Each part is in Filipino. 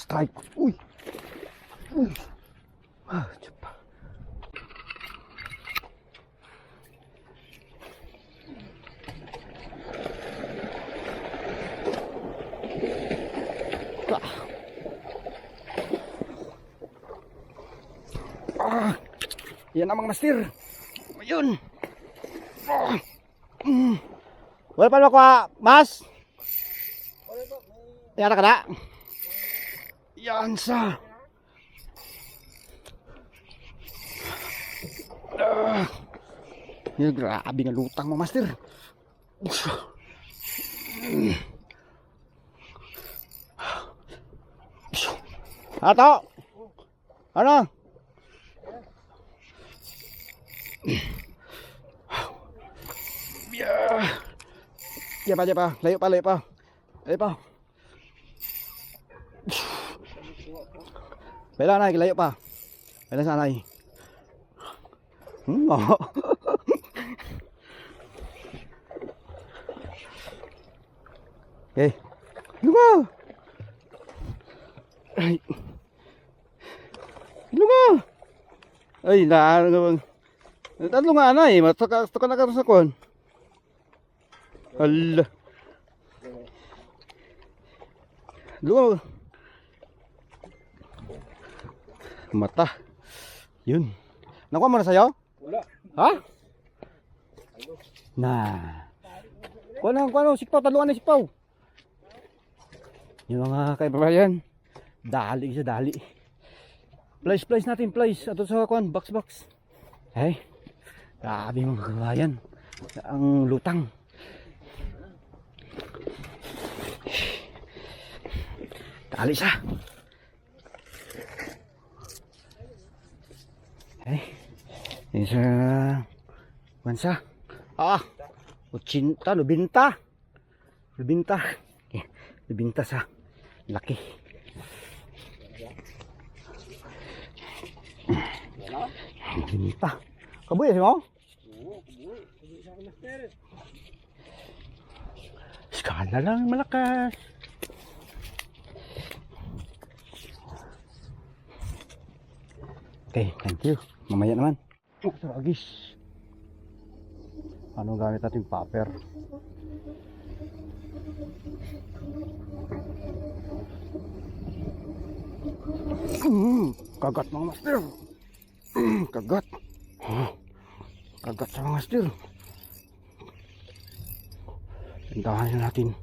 Strike. Uy. Uy. Ah, tsapa. Ah. Yan ang mga master. Ayun. Ah. Mm. Wala pa naman kwa, mas? Yan ka na. Yan sa. Yan, grabe na lutang mo, master. Ato! Ano? Yeah. Diyan pa, diyan pa. Layo pa, layo pa. Layo pa. Baila na, layo pa. Baila sa anay. Hmm, oo. okay. Lunga! Ay. Lunga! Ay, na, Tatlo nga na eh, mataka taka na ka sa kon. Hala. Luwa. Mata. Yun. Nakuha mo na sa'yo? Wala. Ha? Na. Kuha na, kuha na, sikpaw, taluan na sikpaw. Yung mga kaibabayan, dali siya, dali. Place, place natin, place. Ato sa kuan, box, box. Ay. Grabe mga kabayan. Ang lutang. Dali siya. Eh, isa bansa. Ah, utsinta, lubinta. Lubinta. Eh, lubinta sa laki. Lubinta. Kabuya si mo? Skala lang malakas. Okay, thank you. Mamaya naman. Oh, tragis. Ano gamit natin paper? Mm, kagat mga master. Mm, kagat. Ah, kagat sa mga master. Tindahan na natin.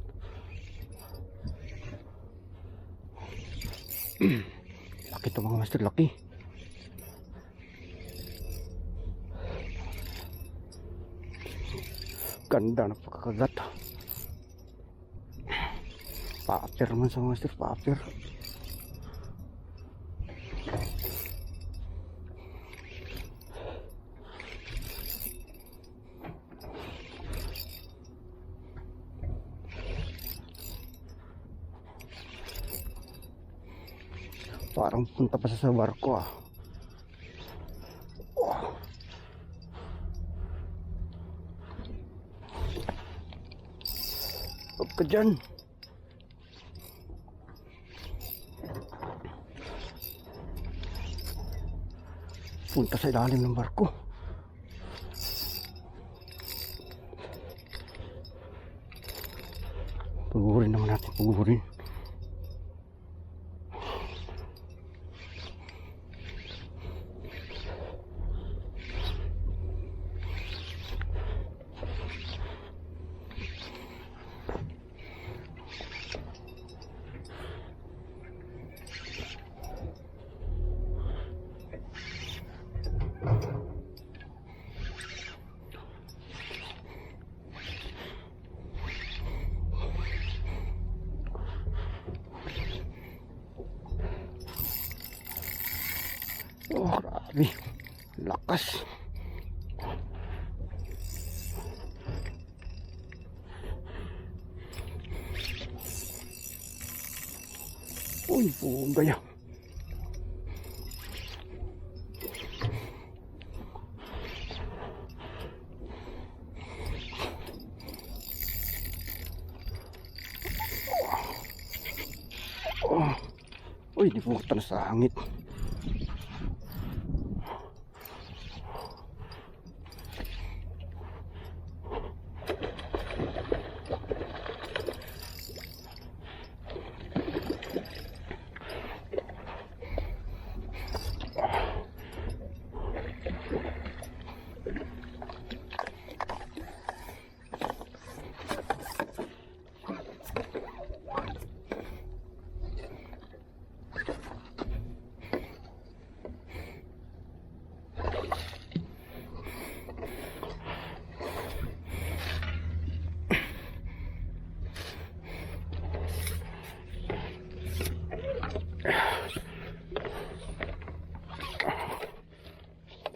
Laki to mga master, laki. Ganda ng pagkakagat. Paper man sa mga paper. Parang punta pa sa barko ah. Huwag ka dyan. Punta sa ilalim ng barko. Pagurin naman natin, pagurin. Oh, grabe. Lakas. Uy, puga yan. Uy, di pumunta na sa hangit.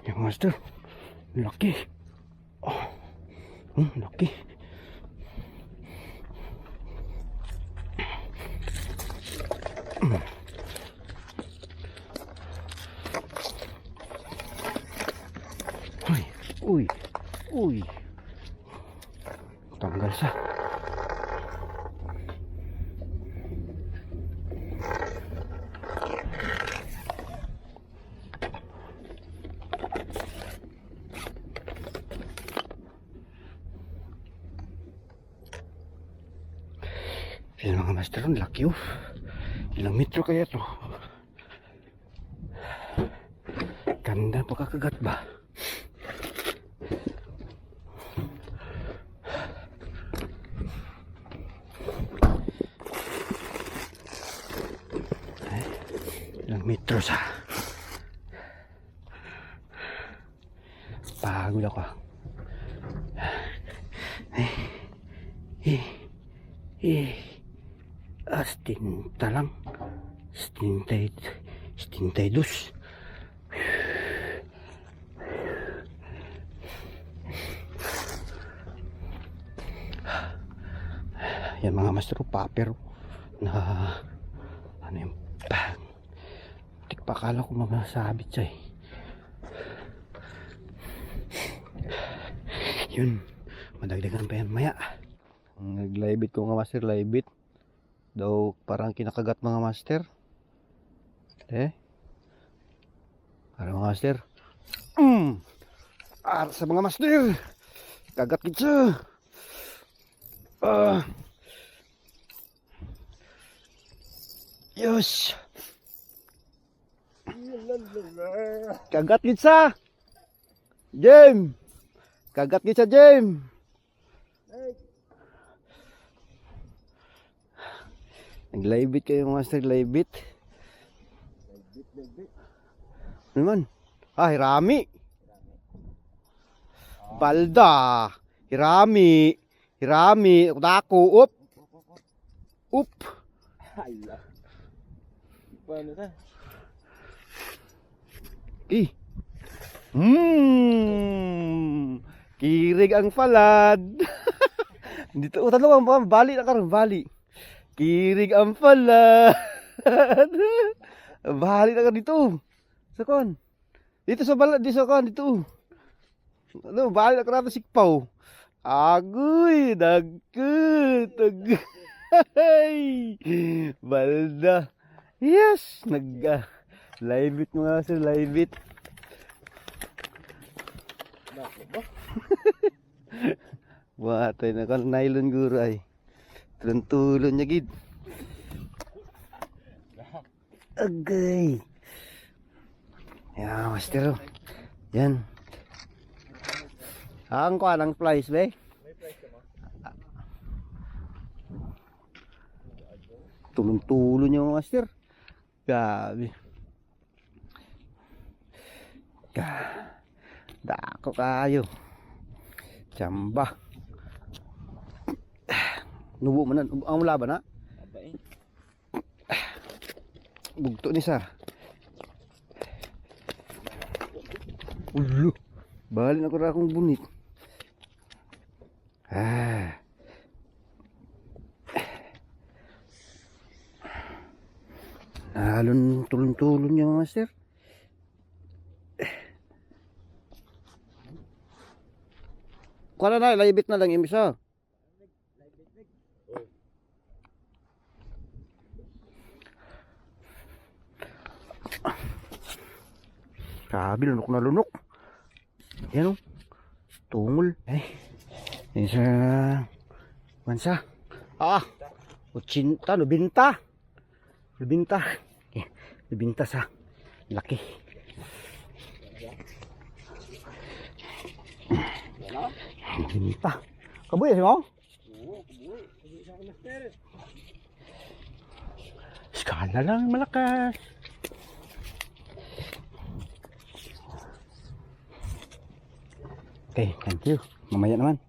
Yung master, laki. Oh, hmm, laki. Uy, uy, uy. Tanggal sa. Yan mga master, ang laki oh. Ilang metro kaya to? Ganda pagkakagat ba? Ay, Ilang metro sa? ah, 60 lang 62 62 yan mga master oh, paper oh. na ano yung bang tikpa kala ko mamasabit siya eh. Yun. Madagdagan pa yan maya. Ang naglibit ko nga master libit daw parang kinakagat mga master. Eh? Para mga master. Mm. para sa mga master. Kagat kita ah. Yos kagat kita Jem kagat kita Jem Nag-live it kayo master live it. Ano naman? Ah, hirami. Balda. Hirami. Hirami. Dako. Up. Up. Hala. Paano ka? Eh. Hmm. Kirig ang palad. Dito, oh, talo ang bali na karon, bali. Kirig ang palad. bali na ka dito. Sa kon. Dito sa balad, dito sa kon, dito. Ano, bali na ka natin sikpaw. Agoy, dagkut. Dag Balda. Yes, nag uh, live it mga sir, live it. Bakit ba? Watay na kan nylon guro ay. Tulon-tulon niya gid. Agay. Ya, master. oh. Yan. Ang ko anang flies be. Tulon-tulon niya master. Grabe. Ka. Dako kayo. Chamba. Nubo man na. Ang mula ba na? Bugto ni sa. Ulo. Bali na ko ra akong bunit. Ah. Nalon tulon-tulon niya mga master. Kuha na na, laibit na lang yung isa. Grabe, lunok na lunok. Yan o. Tungol. Eh. Yan sa... Bansa. Ah! Utsinta, nubinta. Nubinta. Eh, nubinta sa laki. Nubinta. Kabuya siya mo? Skala lang malakas. Okay, thank you. Mamaya naman.